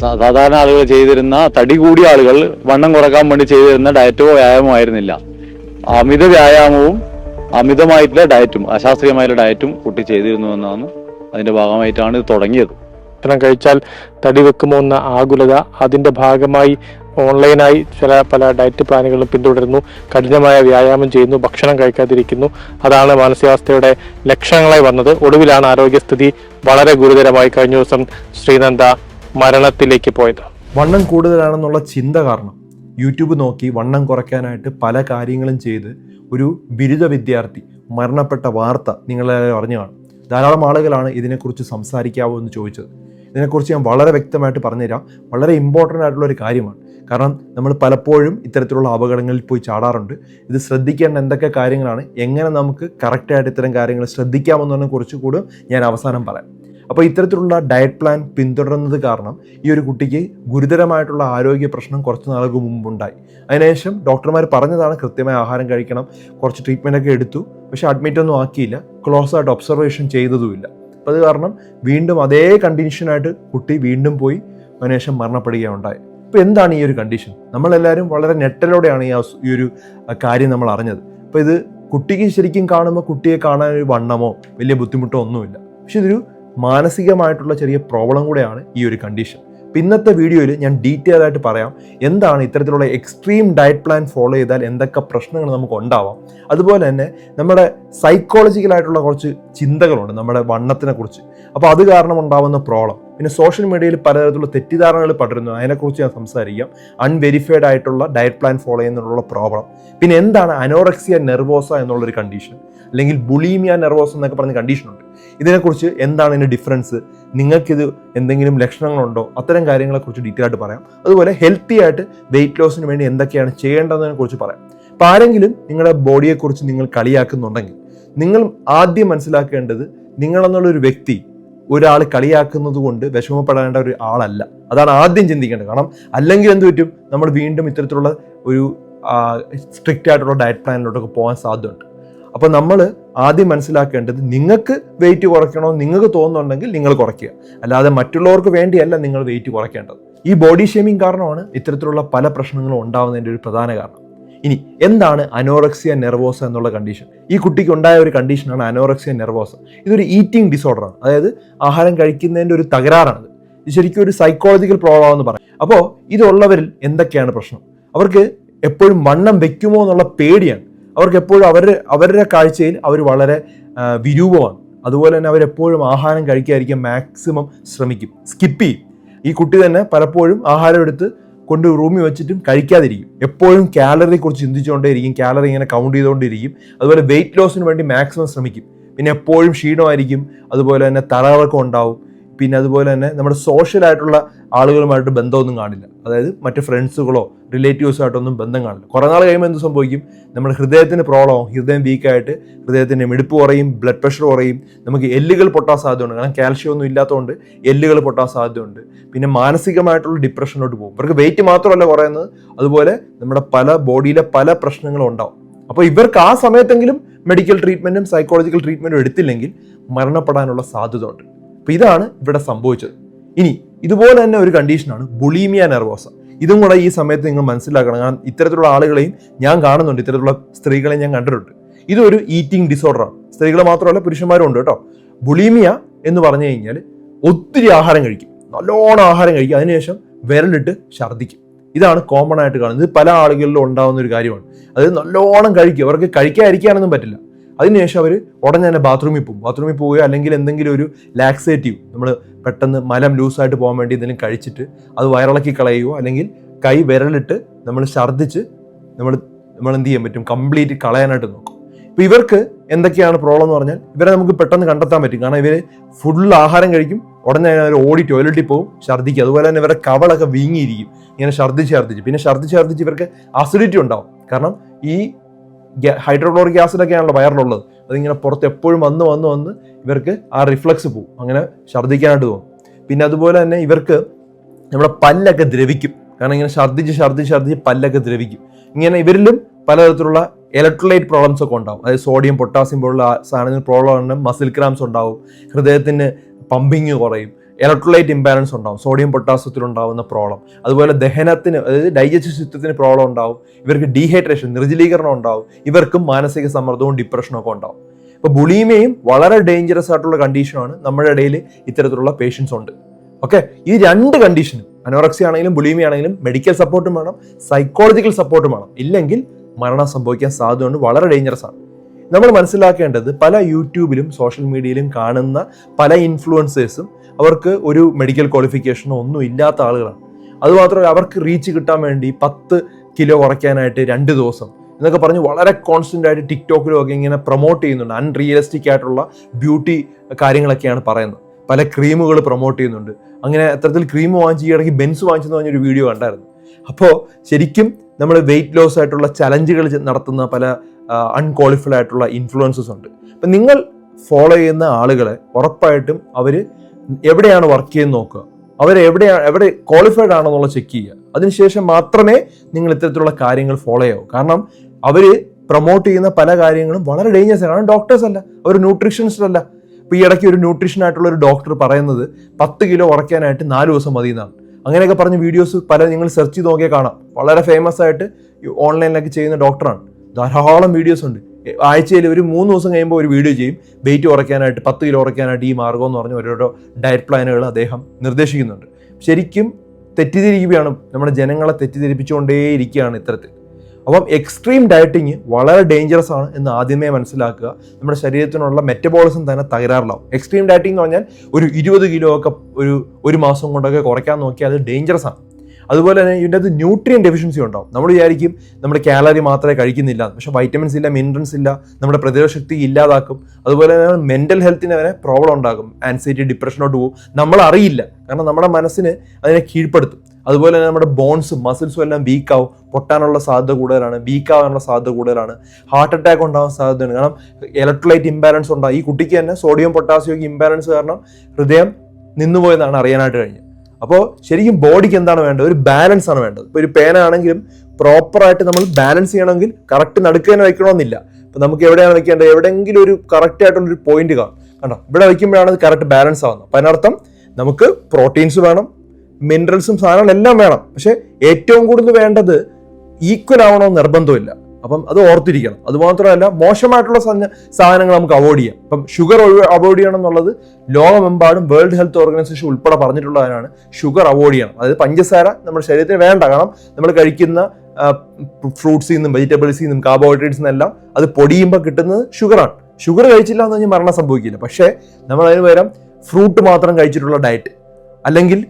സാധാരണ ആളുകൾ ചെയ്തിരുന്ന തടി കൂടിയ ആളുകൾ വണ്ണം കുറയ്ക്കാൻ വേണ്ടി ചെയ്തിരുന്ന ഡയറ്റോ വ്യായാമോ ആയിരുന്നില്ല. അമിത വ്യായാമവും അമിതമായിട്ടുള്ള ഡയറ്റും അശാസ്ത്രീയമായിട്ടുള്ള ഡയറ്റും കുട്ടി ചെയ്തിരുന്നു എന്നാണ് അതിന്റെ ഭാഗമായിട്ടാണ് ഇത് തുടങ്ങിയത്. ഭക്ഷണം കഴിച്ചാൽ തടി വെക്കുമോ എന്ന ആകുലത അതിന്റെ ഭാഗമായി ഓൺലൈനായി ചില പല ഡയറ്റ് പ്ലാനുകളും പിന്തുടരുന്നു. കഠിനമായ വ്യായാമം ചെയ്യുന്നു ഭക്ഷണം കഴിക്കാതിരിക്കുന്നു. അതാണ് മാനസികാവസ്ഥയുടെ ലക്ഷണങ്ങളായി വന്നത്. ഒടുവിലാണ് ആരോഗ്യസ്ഥിതി വളരെ ഗുരുതരമായി. കഴിഞ്ഞ ദിവസം ശ്രീനന്ദ മരണത്തിലേക്ക് പോയത്. വണ്ണം കൂടുതലാണെന്നുള്ള ചിന്ത കാരണം യൂട്യൂബ് നോക്കി വണ്ണം കുറയ്ക്കാനായിട്ട് പല കാര്യങ്ങളും ചെയ്ത് ഒരു ബിരുദ വിദ്യാർത്ഥി മരണപ്പെട്ട വാർത്ത നിങ്ങളെല്ലാവരും അറിഞ്ഞു കാണും. ധാരാളം ആളുകളാണ് ഇതിനെക്കുറിച്ച് സംസാരിക്കാവോ എന്ന് ചോദിച്ചത്. ഇതിനെക്കുറിച്ച് ഞാൻ വളരെ വ്യക്തമായിട്ട് പറഞ്ഞുതരാം. വളരെ ഇമ്പോർട്ടന്റ് ആയിട്ടുള്ള ഒരു കാര്യമാണ്. കാരണം നമ്മൾ പലപ്പോഴും ഇത്തരത്തിലുള്ള അപകടങ്ങളിൽ പോയി ചാടാറുണ്ട്. ഇത് ശ്രദ്ധിക്കേണ്ട എന്തൊക്കെ കാര്യങ്ങളാണ്? എങ്ങനെ നമുക്ക് കറക്റ്റായിട്ട് ഇത്തരം കാര്യങ്ങൾ ശ്രദ്ധിക്കാമെന്നതിനെ കുറിച്ച് കൂടും ഞാൻ അവസാനം പറയാം. അപ്പോൾ ഇത്തരത്തിലുള്ള ഡയറ്റ് പ്ലാൻ പിന്തുടരുന്നത് കാരണം ഈ ഒരു കുട്ടിക്ക് ഗുരുതരമായിട്ടുള്ള ആരോഗ്യ പ്രശ്നം കുറച്ച് നാളുകൾക്ക് മുമ്പുണ്ടായി. അതിനുശേഷം ഡോക്ടർമാർ പറഞ്ഞതാണ് കൃത്യമായ ആഹാരം കഴിക്കണം കുറച്ച് ട്രീറ്റ്മെന്റൊക്കെ എടുത്തു പക്ഷേ അഡ്മിറ്റ് ഒന്നും ആക്കിയില്ല ക്ലോസ് ആയിട്ട് ഒബ്സർവേഷൻ ചെയ്തതുമില്ല. അപ്പോൾ അത് കാരണം വീണ്ടും അതേ കണ്ടീഷനായിട്ട് കുട്ടി വീണ്ടും പോയി അതിനുശേഷം മരണപ്പെടുകയാണ് ഉണ്ടായത് അപ്പോൾ എന്താണ് ഈ ഒരു കണ്ടീഷൻ നമ്മളെല്ലാവരും വളരെ ഞെട്ടലോടെയാണ് ഈ ഈ ഒരു കാര്യം നമ്മൾ അറിഞ്ഞത്. അപ്പോൾ ഇത് കുട്ടിക്ക് ശരിക്കും കാണുമ്പോൾ കുട്ടിയെ കാണാൻ ഒരു വണ്ണമോ വലിയ ബുദ്ധിമുട്ടോ ഒന്നുമില്ല. പക്ഷെ ഇതൊരു മാനസികമായിട്ടുള്ള ചെറിയ പ്രോബ്ലം കൂടെയാണ് ഈ ഒരു കണ്ടീഷൻ പിന്നത്തെ വീഡിയോയിൽ ഞാൻ ഡീറ്റെയിൽ ആയിട്ട് പറയാം എന്താണ് ഇത്തരത്തിലുള്ള എക്സ്ട്രീം ഡയറ്റ് പ്ലാൻ ഫോളോ ചെയ്താൽ എന്തൊക്കെ പ്രശ്നങ്ങൾ നമുക്ക് ഉണ്ടാവാം. അതുപോലെ തന്നെ നമ്മുടെ സൈക്കോളജിക്കലായിട്ടുള്ള കുറച്ച് ചിന്തകളുണ്ട് നമ്മുടെ വണ്ണത്തിനെ കുറിച്ച്. അപ്പോൾ അത് കാരണം ഉണ്ടാവുന്ന പ്രോബ്ലം പിന്നെ സോഷ്യൽ മീഡിയയിൽ പലതരത്തിലുള്ള തെറ്റിദ്ധാരണകൾ പടരുന്നു. അതിനെക്കുറിച്ച് ഞാൻ സംസാരിക്കാം. അൺവെരിഫൈഡ് ആയിട്ടുള്ള ഡയറ്റ് പ്ലാൻ ഫോളോ ചെയ്യുന്നതിനുള്ള പ്രോബ്ലം പിന്നെ എന്താണ് അനോറക്സിയ നെർവോസ എന്നുള്ളൊരു കണ്ടീഷൻ അല്ലെങ്കിൽ ബുളീമിയ നെർവോസ് എന്നൊക്കെ പറഞ്ഞ കണ്ടീഷൻ ഉണ്ട്. ഇതിനെക്കുറിച്ച് എന്താണ് ഇതിന്റെ ഡിഫറൻസ് നിങ്ങൾക്കിത് എന്തെങ്കിലും ലക്ഷണങ്ങളുണ്ടോ? അത്തരം കാര്യങ്ങളെക്കുറിച്ച് ഡീറ്റെയിൽ ആയിട്ട് പറയാം. അതുപോലെ ഹെൽത്തി ആയിട്ട് വെയിറ്റ് ലോസിന് വേണ്ടി എന്തൊക്കെയാണ് ചെയ്യേണ്ടതിനെ കുറിച്ച് പറയാം. അപ്പോൾ ആരെങ്കിലും നിങ്ങളുടെ ബോഡിയെക്കുറിച്ച് നിങ്ങൾ കളിയാക്കുന്നുണ്ടെങ്കിൽ നിങ്ങൾ ആദ്യം മനസ്സിലാക്കേണ്ടത് നിങ്ങളെന്നുള്ളൊരു വ്യക്തി ഒരാൾ കളിയാക്കുന്നത് കൊണ്ട് വിഷമപ്പെടേണ്ട ഒരു ആളല്ല. അതാണ് ആദ്യം ചിന്തിക്കേണ്ടത്. കാരണം അല്ലെങ്കിൽ എന്ത് പറ്റും? നമ്മൾ വീണ്ടും ഇത്തരത്തിലുള്ള ഒരു സ്ട്രിക്റ്റ് ആയിട്ടുള്ള ഡയറ്റ് പ്ലാനിലോട്ടൊക്കെ പോകാൻ സാധ്യതയുണ്ട്. അപ്പോൾ നമ്മൾ ആദ്യം മനസ്സിലാക്കേണ്ടത് നിങ്ങൾക്ക് വെയിറ്റ് കുറയ്ക്കണോ നിങ്ങൾക്ക് തോന്നുന്നുണ്ടെങ്കിൽ നിങ്ങൾ കുറയ്ക്കുക. അല്ലാതെ മറ്റുള്ളവർക്ക് വേണ്ടിയല്ല നിങ്ങൾ വെയിറ്റ് കുറയ്ക്കേണ്ടത്. ഈ ബോഡി ഷേമിംഗ് കാരണമാണ് ഇത്തരത്തിലുള്ള പല പ്രശ്നങ്ങളും ഉണ്ടാകുന്നതിന്റെ ഒരു പ്രധാന കാരണം. ഇനി എന്താണ് അനോറക്സിയ നെർവോസ എന്നുള്ള കണ്ടീഷൻ ഈ കുട്ടിക്ക് ഉണ്ടായ ഒരു കണ്ടീഷനാണ് അനോറക്സിയ നെർവോസ ഇതൊരു ഈറ്റിംഗ് ഡിസോർഡറാണ് അതായത് ആഹാരം കഴിക്കുന്നതിന്റെ ഒരു തകരാറാണ് ഇത് ശരിക്കും ഒരു സൈക്കോളജിക്കൽ പ്രോബ്ലം എന്ന് പറയാം. അപ്പോൾ ഇതുള്ളവരിൽ എന്തൊക്കെയാണ് പ്രശ്നം? അവർക്ക് എപ്പോഴും വണ്ണം വെക്കുമോ എന്നുള്ള പേടിയാണ്. അവർക്ക് എപ്പോഴും അവർ അവരുടെ കാഴ്ചയിൽ അവർ വളരെ വിരൂപമാണ്. അതുപോലെ തന്നെ അവരെപ്പോഴും ആഹാരം കഴിക്കാതിരിക്കാൻ മാക്സിമം ശ്രമിക്കും. സ്കിപ്പ് ചെയ്യും. ഈ കുട്ടി തന്നെ പലപ്പോഴും ആഹാരം എടുത്ത് കൊണ്ട് റൂമിൽ വെച്ചിട്ടും കഴിക്കാതിരിക്കും. എപ്പോഴും കാലറിയെ കുറിച്ച് ചിന്തിച്ചുകൊണ്ടേയിരിക്കും. കാലറി ഇങ്ങനെ കൗണ്ട് ചെയ്തുകൊണ്ടിരിക്കും അതുപോലെ വെയിറ്റ് ലോസിന് വേണ്ടി മാക്സിമം ശ്രമിക്കും. പിന്നെ എപ്പോഴും ക്ഷീണമായിരിക്കും. അതുപോലെ തന്നെ തലകറക്കം ഉണ്ടാവും. പിന്നെ അതുപോലെ തന്നെ നമ്മുടെ സോഷ്യൽ ആയിട്ടുള്ള ആളുകളുമായിട്ട് ബന്ധമൊന്നും കാണില്ല. അതായത് മറ്റ് ഫ്രണ്ട്സുകളോ റിലേറ്റീവ്സുമായിട്ടൊന്നും ബന്ധം കാണില്ല. കുറേ നാൾ കഴിയുമ്പോൾ എന്ത് സംഭവിക്കും? നമ്മുടെ ഹൃദയത്തിന് പ്രോബ്ലമാവും ഹൃദയം വീക്കായിട്ട് ഹൃദയത്തിന്റെ മിടിപ്പ് കുറയും ബ്ലഡ് പ്രഷർ കുറയും. നമുക്ക് എല്ലുകൾ പൊട്ടാൻ സാധ്യതയുണ്ട്. കാരണം കാൽഷ്യം ഒന്നും ഇല്ലാത്തതുകൊണ്ട് എല്ലുകൾ പൊട്ടാൻ സാധ്യതയുണ്ട്. പിന്നെ മാനസികമായിട്ടുള്ള ഡിപ്രഷനിലോട്ട് പോകും. ഇവർക്ക് വെയിറ്റ് മാത്രമല്ല കുറയുന്നത്. അതുപോലെ നമ്മുടെ പല ബോഡിയിലെ പല പ്രശ്നങ്ങളും ഉണ്ടാവും. അപ്പോൾ ഇവർക്ക് ആ സമയത്തെങ്കിലും മെഡിക്കൽ ട്രീറ്റ്മെന്റും സൈക്കോളജിക്കൽ ട്രീറ്റ്മെന്റും എടുത്തില്ലെങ്കിൽ മരണപ്പെടാനുള്ള സാധ്യത ഉണ്ട് അപ്പോൾ ഇതാണ് ഇവിടെ സംഭവിച്ചത്. ഇനി ഇതുപോലെ തന്നെ ഒരു കണ്ടീഷനാണ് ബുളീമിയ നെർവോസ ഇതും കൂടെ ഈ സമയത്ത് നിങ്ങൾ മനസ്സിലാക്കണം. കാരണം ഇത്തരത്തിലുള്ള ആളുകളെയും ഞാൻ കാണുന്നുണ്ട്. ഇത്തരത്തിലുള്ള സ്ത്രീകളെയും ഞാൻ കണ്ടിട്ടുണ്ട്. ഇതൊരു ഈറ്റിംഗ് ഡിസോർഡറാണ് സ്ത്രീകൾ മാത്രമല്ല പുരുഷന്മാരും ഉണ്ട് കേട്ടോ. ബുളീമിയ എന്ന് പറഞ്ഞു കഴിഞ്ഞാൽ ഒത്തിരി ആഹാരം കഴിക്കും. നല്ലോണം ആഹാരം കഴിക്കും. അതിനുശേഷം വിരലിട്ട് ഛർദ്ദിക്കും. ഇതാണ് കോമൺ ആയിട്ട് കാണുന്നത്. ഇത് പല ആളുകളിലും ഉണ്ടാകുന്ന ഒരു കാര്യമാണ്. അത് നല്ലോണം കഴിക്കും. അവർക്ക് കഴിക്കാതിരിക്കാനൊന്നും പറ്റില്ല. അതിനുശേഷം അവർ ഉടനെ തന്നെ ബാത്റൂമിൽ പോകും. ബാത്റൂമിൽ പോവുകയോ അല്ലെങ്കിൽ എന്തെങ്കിലും ഒരു ലാക്സേറ്റീവ് നമ്മൾ പെട്ടെന്ന് മലം ലൂസായിട്ട് പോകാൻ വേണ്ടി എന്തെങ്കിലും കഴിച്ചിട്ട് അത് വയറിളക്കി കളയുകയോ അല്ലെങ്കിൽ കൈ വിരലിട്ട് നമ്മൾ ഛർദ്ദിച്ച് നമ്മൾ നമ്മൾ എന്ത് ചെയ്യാൻ പറ്റും? കംപ്ലീറ്റ് കളയാനായിട്ട് നോക്കും. ഇപ്പോൾ ഇവർക്ക് എന്തൊക്കെയാണ് പ്രോബ്ലം എന്ന് പറഞ്ഞാൽ ഇവരെ നമുക്ക് പെട്ടെന്ന് കണ്ടെത്താൻ പറ്റും. കാരണം ഇവർ ഫുൾ ആഹാരം കഴിക്കും ഉടനെ അവർ ഓടി ടോയ്ലറ്റിൽ പോകും ഛർദ്ദിക്കും. അതുപോലെ തന്നെ ഇവരുടെ കവളൊക്കെ വീങ്ങിയിരിക്കും. ഇങ്ങനെ ഛർദ്ദിച്ച് ഛർദ്ദിച്ച്. പിന്നെ ഛർദ്ദിച്ച് ഛർദ്ദിച്ച് ഇവർക്ക് അസിഡിറ്റി ഉണ്ടാവും. കാരണം ഈ ഹൈഡ്രോക്ലോറിക് ആസിഡൊക്കെയാണല്ലോ വയറിലുള്ളത് അതിങ്ങനെ പുറത്ത് എപ്പോഴും വന്ന് വന്ന് വന്ന് ഇവർക്ക് ആ റിഫ്ലക്സ് പോവും അങ്ങനെ ഛർദ്ദിക്കാനായിട്ട് തോന്നും പിന്നെ അതുപോലെ തന്നെ ഇവർക്ക് നമ്മുടെ പല്ലൊക്കെ ദ്രവിക്കും. കാരണം ഇങ്ങനെ ഛർദ്ദിച്ച് ഛർദ്ദിച്ച് ഛർദ്ദിച്ച് പല്ലൊക്കെ ദ്രവിക്കും. ഇങ്ങനെ ഇവരിലും പലതരത്തിലുള്ള ഇലക്ട്രോലൈറ്റ് പ്രോബ്ലംസ് ഒക്കെ ഉണ്ടാവും. അതായത് സോഡിയം പൊട്ടാസ്യം പോലുള്ള സാധനങ്ങൾ പ്രോബ്ലം ഉണ്ട് മസിൽ ക്രാംസ് ഉണ്ടാവും. ഹൃദയത്തിന് പമ്പിങ് കുറയും. ഇലക്ട്രോലൈറ്റ് ഇംബാലൻസ് ഉണ്ടാവും സോഡിയം പൊട്ടാസ്യത്തിൽ ഉണ്ടാകുന്ന പ്രോബ്ലം അതുപോലെ ദഹനത്തിന് അതായത് ഡൈജസ്റ്റീവ് സിസ്റ്റത്തിന് പ്രോബ്ലം ഉണ്ടാവും ഇവർക്ക് ഡീഹൈഡ്രേഷൻ നിർജലീകരണം ഉണ്ടാവും ഇവർക്കും മാനസിക സമ്മർദ്ദവും ഡിപ്രഷനും ഒക്കെ ഉണ്ടാവും. അപ്പോൾ ബുളീമയും വളരെ ഡേഞ്ചറസ് ആയിട്ടുള്ള കണ്ടീഷനാണ് നമ്മുടെ ഇടയിൽ ഇത്തരത്തിലുള്ള പേഷ്യൻസ് ഉണ്ട്. ഓക്കെ ഈ രണ്ട് കണ്ടീഷനും അനോറക്സി ആണെങ്കിലും ബുളീമി ആണെങ്കിലും മെഡിക്കൽ സപ്പോർട്ടും വേണം സൈക്കോളജിക്കൽ സപ്പോർട്ടും വേണം. ഇല്ലെങ്കിൽ മരണം സംഭവിക്കാൻ സാധ്യതയുണ്ട് വളരെ ഡേഞ്ചറസ് ആണ്. നമ്മൾ മനസ്സിലാക്കേണ്ടത് പല യൂട്യൂബിലും സോഷ്യൽ മീഡിയയിലും കാണുന്ന പല ഇൻഫ്ലുവൻസേഴ്സും അവർക്ക് ഒരു മെഡിക്കൽ ക്വാളിഫിക്കേഷനോ ഒന്നും ഇല്ലാത്ത ആളുകളാണ്. അതുമാത്രമല്ല അവർക്ക് റീച്ച് കിട്ടാൻ വേണ്ടി പത്ത് കിലോ കുറയ്ക്കാനായിട്ട് രണ്ട് ദിവസം എന്നൊക്കെ പറഞ്ഞ് വളരെ കോൺസ്റ്റന്റ് ആയിട്ട് ടിക്ടോക്കിലും ഒക്കെ ഇങ്ങനെ പ്രൊമോട്ട് ചെയ്യുന്നുണ്ട്. അൺറിയലിസ്റ്റിക് ആയിട്ടുള്ള ബ്യൂട്ടി കാര്യങ്ങളൊക്കെയാണ് പറയുന്നത്. പല ക്രീമുകൾ പ്രൊമോട്ട് ചെയ്യുന്നുണ്ട്. അങ്ങനെ അത്തരത്തിൽ ക്രീം വാങ്ങിച്ച് ഈ ഇടയ്ക്ക് ബെൻസ് വാങ്ങിച്ചെന്ന് പറഞ്ഞൊരു വീഡിയോ കണ്ടായിരുന്നു. അപ്പോൾ ശരിക്കും നമ്മൾ വെയിറ്റ് ലോസ് ആയിട്ടുള്ള ചലഞ്ചുകൾ നടത്തുന്ന പല അൺക്വാളിഫൈഡ് ആയിട്ടുള്ള ഇൻഫ്ലുവൻസസ് ഉണ്ട്. അപ്പം നിങ്ങൾ ഫോളോ ചെയ്യുന്ന ആളുകളെ ഉറപ്പായിട്ടും അവർ എവിടെയാണ് വർക്ക് ചെയ്യുന്ന നോക്കുക. അവർ എവിടെയാണ് എവിടെ ക്വാളിഫൈഡ് ആണെന്നുള്ള ചെക്ക് ചെയ്യുക. അതിനുശേഷം മാത്രമേ നിങ്ങൾ ഇത്തരത്തിലുള്ള കാര്യങ്ങൾ ഫോളോ ചെയ്യാവൂ. കാരണം അവർ പ്രൊമോട്ട് ചെയ്യുന്ന പല കാര്യങ്ങളും വളരെ ഡേഞ്ചറസ് ആണ്. കാരണം ഡോക്ടേഴ്സ് അല്ല. അവർ ന്യൂട്രീഷനിസ്റ്റ് അല്ല. ഇപ്പോൾ ഈ ഇടയ്ക്ക് ഒരു ന്യൂട്രീഷൻ ആയിട്ടുള്ള ഒരു ഡോക്ടർ പറയുന്നത് പത്ത് കിലോ കുറയ്ക്കാനായിട്ട് നാല് ദിവസം മതി എന്നാണ്. അങ്ങനെയൊക്കെ പറഞ്ഞ വീഡിയോസ് പല നിങ്ങൾ സെർച്ച് ചെയ്ത് നോക്കിയാൽ കാണാം. വളരെ ഫേമസ് ആയിട്ട് ഓൺലൈനിലൊക്കെ ചെയ്യുന്ന ഡോക്ടറാണ് ധാരാളം വീഡിയോസ് ഉണ്ട്. ആഴ്ചയിൽ ഒരു മൂന്ന് ദിവസം കഴിയുമ്പോൾ ഒരു വീഡിയോ ചെയ്യും. വെയിറ്റ് കുറയ്ക്കാനായിട്ട് പത്ത് കിലോ കുറയ്ക്കാനായിട്ട് ഈ മാർഗം എന്ന് പറഞ്ഞ് ഓരോരോ ഡയറ്റ് പ്ലാനുകൾ അദ്ദേഹം നിർദ്ദേശിക്കുന്നുണ്ട്. ശരിക്കും തെറ്റിദ്ധരിക്കുകയാണ് നമ്മുടെ ജനങ്ങളെ തെറ്റിദ്ധരിപ്പിച്ചുകൊണ്ടേയിരിക്കുകയാണ് ഇത്തരത്തിൽ. അപ്പം എക്സ്ട്രീം ഡയറ്റിങ് വളരെ ഡേഞ്ചറസ് ആണ് എന്ന് ആദ്യമേ മനസ്സിലാക്കുക. നമ്മുടെ ശരീരത്തിനുള്ള മെറ്റബോളിസം തന്നെ തകരാറിലാവും. എക്സ്ട്രീം ഡയറ്റിംഗ് എന്ന് പറഞ്ഞാൽ ഒരു ഇരുപത് കിലോ ഒക്കെ ഒരു ഒരു മാസം കൊണ്ടൊക്കെ കുറയ്ക്കാൻ നോക്കിയാൽ അത് ഡേഞ്ചറസ് ആണ്. അതുപോലെ തന്നെ ഇതിന്റെ അത് ന്യൂട്രിയൻ ഡെഫിഷ്യൻസി ഉണ്ടാവും. നമ്മൾ വിചാരിക്കും നമ്മുടെ കാലറി മാത്രമേ കഴിക്കുന്നില്ല. പക്ഷെ വൈറ്റമിൻസ് ഇല്ല മിനറൽസ് ഇല്ല നമ്മുടെ പ്രതിരോധ ശക്തി ഇല്ലാതാക്കും. അതുപോലെ തന്നെ മെന്റൽ ഹെൽത്തിന് വരെ പ്രോബ്ലം ഉണ്ടാകും. ആൻസൈറ്റി ഡിപ്രഷനോട്ട് പോകും. നമ്മൾ അറിയില്ല. കാരണം നമ്മുടെ മനസ്സിന് അതിനെ കീഴ്പ്പെടുത്തും. അതുപോലെ തന്നെ നമ്മുടെ ബോൺസും മസിൽസും എല്ലാം വീക്കാവും പൊട്ടാനുള്ള സാധ്യത കൂടുതലാണ്. വീക്കാവാനുള്ള സാധ്യത കൂടുതലാണ്. ഹാർട്ട് അറ്റാക്ക് ഉണ്ടാകാൻ സാധ്യതയുണ്ട്. കാരണം ഇലക്ട്രോലൈറ്റ് ഇംബാലൻസ് ഉണ്ടാകും ഈ കുട്ടിക്ക് തന്നെ സോഡിയം പൊട്ടാസ്യം ഇംബാലൻസ് കാരണം ഹൃദയം നിന്നുപോയെന്നാണ് അറിയാനായിട്ട് കഴിഞ്ഞത്. അപ്പോൾ ശരിക്കും ബോഡിക്ക് എന്താണ് വേണ്ടത്? ഒരു ബാലൻസ് ആണ് വേണ്ടത്. ഇപ്പോൾ ഒരു പേന ആണെങ്കിലും പ്രോപ്പറായിട്ട് നമ്മൾ ബാലൻസ് ചെയ്യണമെങ്കിൽ കറക്റ്റ് നടുക്ക് തന്നെ വയ്ക്കണമെന്നില്ല അപ്പോൾ നമുക്ക് എവിടെയാണ് വയ്ക്കേണ്ടത് എവിടെയെങ്കിലും ഒരു കറക്റ്റ് ആയിട്ടുള്ളൊരു പോയിന്റ് കാണും. കണ്ടോ? ഇവിടെ വയ്ക്കുമ്പോഴാണ് അത് കറക്റ്റ് ബാലൻസ് ആവുന്നത്. അപ്പം അതിനർത്ഥം നമുക്ക് പ്രോട്ടീൻസ് വേണം മിനറൽസും സാധനങ്ങളും എല്ലാം വേണം. പക്ഷേ ഏറ്റവും കൂടുതൽ വേണ്ടത് ഈക്വൽ ആവണമെന്ന് നിർബന്ധമില്ല. അപ്പം അത് ഓർത്തിരിക്കണം. അതുമാത്രമല്ല മോശമായിട്ടുള്ള സാധനങ്ങൾ നമുക്ക് അവോയ്ഡ് ചെയ്യാം. ഇപ്പം ഷുഗർ അവോയ്ഡ് ചെയ്യണം എന്നുള്ളത് ലോകമെമ്പാടും വേൾഡ് ഹെൽത്ത് ഓർഗനൈസേഷൻ ഉൾപ്പെടെ പറഞ്ഞിട്ടുള്ളതാണ് ഷുഗർ അവോയ്ഡ് ചെയ്യണം. അതായത് പഞ്ചസാര നമ്മുടെ ശരീരത്തിന് വേണ്ട. കാരണം നമ്മൾ കഴിക്കുന്ന ഫ്രൂട്ട്സിൽ നിന്നും വെജിറ്റബിൾസിൽ നിന്നും കാർബോഹൈഡ്രേറ്റ്സ് നിന്നെല്ലാം അത് പൊടിയുമ്പോൾ കിട്ടുന്നത് ഷുഗറാണ് ഷുഗർ കഴിച്ചില്ല എന്ന് പറഞ്ഞാൽ മരണം സംഭവിക്കില്ല. പക്ഷേ നമ്മൾ അതിന് പകരം ഫ്രൂട്ട് മാത്രം കഴിച്ചിട്ടുള്ള ഡയറ്റ് അല്ലെങ്കിൽ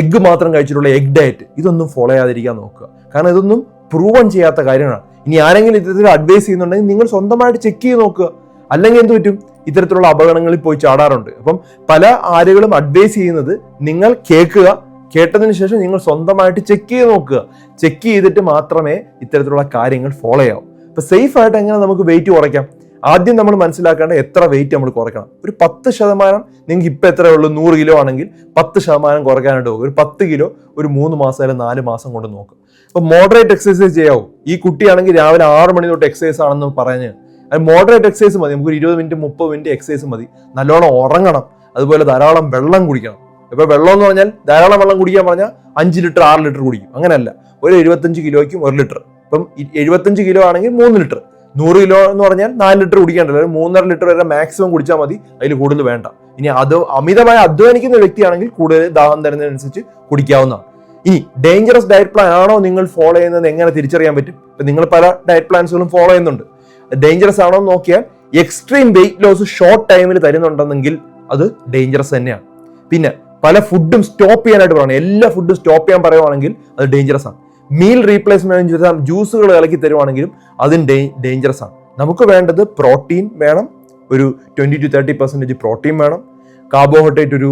എഗ്ഗ് മാത്രം കഴിച്ചിട്ടുള്ള എഗ് ഡയറ്റ് ഇതൊന്നും ഫോളോ ചെയ്യാതിരിക്കാൻ നോക്കുക. കാരണം ഇതൊന്നും പ്രൂവൺ ചെയ്യാത്ത കാര്യങ്ങളാണ്. ഇനി ആരെങ്കിലും ഇത്തരത്തിൽ അഡ്വൈസ് ചെയ്യുന്നുണ്ടെങ്കിൽ നിങ്ങൾ സ്വന്തമായിട്ട് ചെക്ക് ചെയ്ത് നോക്കുക. അല്ലെങ്കിൽ എന്ത് പറ്റും? ഇത്തരത്തിലുള്ള അപകടങ്ങളിൽ പോയി ചാടാറുണ്ട്. അപ്പം പല ആരുകളും അഡ്വൈസ് ചെയ്യുന്നത് നിങ്ങൾ കേൾക്കുക. കേട്ടതിന് ശേഷം നിങ്ങൾ സ്വന്തമായിട്ട് ചെക്ക് ചെയ്ത് നോക്കുക. ചെക്ക് ചെയ്തിട്ട് മാത്രമേ ഇത്തരത്തിലുള്ള കാര്യങ്ങൾ ഫോളോ ചെയ്യാവൂ. അപ്പം സേഫ് ആയിട്ട് എങ്ങനെ നമുക്ക് വെയിറ്റ് കുറയ്ക്കാം? ആദ്യം നമ്മൾ മനസ്സിലാക്കേണ്ട എത്ര വെയിറ്റ് നമ്മൾ കുറയ്ക്കണം. ഒരു പത്ത് ശതമാനം നിങ്ങൾക്ക് ഇപ്പം എത്ര ഉള്ളൂ? നൂറ് കിലോ ആണെങ്കിൽ പത്ത് ശതമാനം കുറയ്ക്കാനായിട്ട് പോകും ഒരു പത്ത് കിലോ ഒരു മൂന്ന് മാസം അല്ലെങ്കിൽ നാല് മാസം കൊണ്ട് നോക്കും. അപ്പോൾ മോഡറേറ്റ് എക്സസൈസ് ചെയ്യാവും. ഈ കുട്ടിയാണെങ്കിൽ രാവിലെ ആറ് മണി തൊട്ട് എക്സസൈസ് ആണെന്ന് പറഞ്ഞ് അത് മോഡറേറ്റ് എക്സസൈസ് മതി. നമുക്ക് ഇരുപത് മിനിറ്റ് മുപ്പത് മിനിറ്റ് എക്സസൈസ് മതി. നല്ലോണം ഉറങ്ങണം. അതുപോലെ ധാരാളം വെള്ളം കുടിക്കണം. ഇപ്പൊ വെള്ളം എന്ന് പറഞ്ഞാൽ ധാരാളം വെള്ളം കുടിക്കാൻ പറഞ്ഞാൽ അഞ്ച് ലിറ്റർ ആറ് ലിറ്റർ കുടിക്കും. അങ്ങനെയല്ല. ഒരു എഴുപത്തഞ്ച് കിലോയ്ക്കും ഒരു ലിറ്റർ. ഇപ്പം എഴുപത്തഞ്ച് കിലോ ആണെങ്കിൽ മൂന്ന് ലിറ്റർ. നൂറ് കിലോ എന്ന് പറഞ്ഞാൽ നാല് ലിറ്റർ കുടിക്കേണ്ടല്ലോ ഒരു മൂന്നര ലിറ്റർ വരെ മാക്സിമം കുടിച്ചാൽ മതി. അതിൽ കൂടുതൽ വേണ്ട. ഇനി അത് അമിതമായി അധ്വാനിക്കുന്ന വ്യക്തിയാണെങ്കിൽ കൂടുതൽ ദാഹം തരുന്നതിനനുസരിച്ച് കുടിക്കാവുന്നതാണ്. ഇനി ഡേഞ്ചറസ് ഡയറ്റ് പ്ലാൻ ആണോ നിങ്ങൾ ഫോളോ ചെയ്യുന്നത് എങ്ങനെ തിരിച്ചറിയാൻ പറ്റും? നിങ്ങൾ പല ഡയറ്റ് പ്ലാൻസുകളും ഫോളോ ചെയ്യുന്നുണ്ട്. ഡേഞ്ചറസ് ആണോ എന്ന് നോക്കിയാൽ എക്സ്ട്രീം വെയിറ്റ് ലോസ് ഷോർട്ട് ടൈമിൽ തരുന്നുണ്ടെന്നെങ്കിൽ അത് ഡേഞ്ചറസ് തന്നെയാണ്. പിന്നെ പല ഫുഡും സ്റ്റോപ്പ് ചെയ്യാനായിട്ട് പറയണം എല്ലാ ഫുഡും സ്റ്റോപ്പ് ചെയ്യാൻ പറയുവാണെങ്കിൽ അത് ഡേഞ്ചറസ് ആണ്. മീൽ റീപ്ലേസ്മെന്റ് ചെയ്താൽ ജ്യൂസുകൾ ഇളക്കി തരുവാണെങ്കിലും അതും ഡേഞ്ചറസ് ആണ്. നമുക്ക് വേണ്ടത് പ്രോട്ടീൻ വേണം ഒരു twenty to thirty percentage protein വേണം കാർബോഹൈഡ്രേറ്റ് ഒരു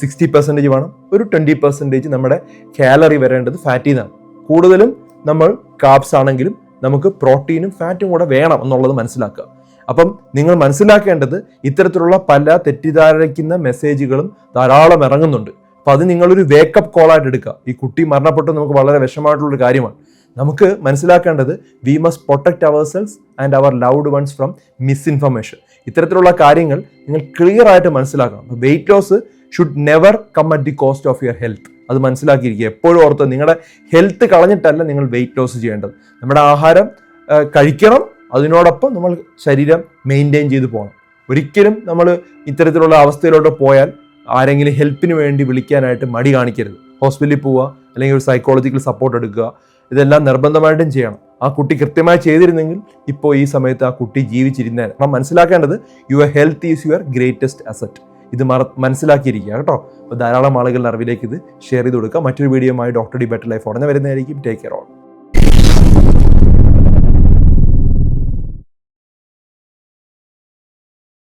സിക്സ്റ്റി പെർസെന്റേജ് വേണം ഒരു ട്വന്റി പെർസെന്റേജ് നമ്മുടെ കാലറി വരേണ്ടത് ഫാറ്റിൽ നിന്നാണ് കൂടുതലും നമ്മൾ കാബ്സ് ആണെങ്കിലും നമുക്ക് പ്രോട്ടീനും ഫാറ്റും കൂടെ വേണം എന്നുള്ളത് മനസ്സിലാക്കുക. അപ്പം നിങ്ങൾ മനസ്സിലാക്കേണ്ടത് ഇത്തരത്തിലുള്ള പല തെറ്റിദ്ധാരിക്കുന്ന മെസ്സേജുകളും ധാരാളം ഇറങ്ങുന്നുണ്ട്. അപ്പം അത് നിങ്ങളൊരു വേക്കപ്പ് കോൾ ആയിട്ട് എടുക്കുക. ഈ കുട്ടി മരണപ്പെട്ടത് നമുക്ക് വളരെ വിഷമമായിട്ടുള്ളൊരു കാര്യമാണ്. നമുക്ക് മനസ്സിലാക്കേണ്ടത് we must protect our cells and our loved ones from misinformation ഇത്തരത്തിലുള്ള കാര്യങ്ങൾ നിങ്ങൾ ക്ലിയർ ആയിട്ട് മനസ്സിലാക്കണം. അപ്പോൾ weight loss should never come at the cost of your health അത് മനസ്സിലാക്കിയിരിക്കുക. എപ്പോഴും ഓർത്ത് നിങ്ങളുടെ ഹെൽത്ത് കളഞ്ഞിട്ടല്ല നിങ്ങൾ വെയിറ്റ് ലോസ് ചെയ്യേണ്ടത്. നമ്മുടെ ആഹാരം കഴിക്കണം. അതിനോടൊപ്പം നമ്മൾ ശരീരം മെയിന്റെയിൻ ചെയ്ത് പോകണം. ഒരിക്കലും നമ്മൾ ഇത്തരത്തിലുള്ള അവസ്ഥയിലോട്ട് പോയാൽ ആരെങ്കിലും ഹെൽപ്പിന് വേണ്ടി വിളിക്കാനായിട്ട് മടി കാണിക്കരുത്. ഹോസ്പിറ്റലിൽ പോവുക അല്ലെങ്കിൽ ഒരു സൈക്കോളജിക്കൽ സപ്പോർട്ട് എടുക്കുക. ഇതെല്ലാം നിർബന്ധമായിട്ടും ചെയ്യണം. ആ കുട്ടി കൃത്യമായി ചെയ്തിരുന്നെങ്കിൽ ഇപ്പോൾ ഈ സമയത്ത് ആ കുട്ടി ജീവിച്ചിരുന്നേ അപ്പം മനസ്സിലാക്കേണ്ടത് your health is your greatest asset ഇത് മറ മനസ്സിലാക്കിയിരിക്കുക കേട്ടോ. അപ്പോൾ ധാരാളം ആളുകളുടെ അറിവിലേക്ക് ഇത് ഷെയർ ചെയ്ത് കൊടുക്കുക. മറ്റൊരു വീഡിയോ ആയി ഡോക്ടർ ഡി ബെറ്റർ ലൈഫ് ഉടനെ വരുന്നതായിരിക്കും. Take care all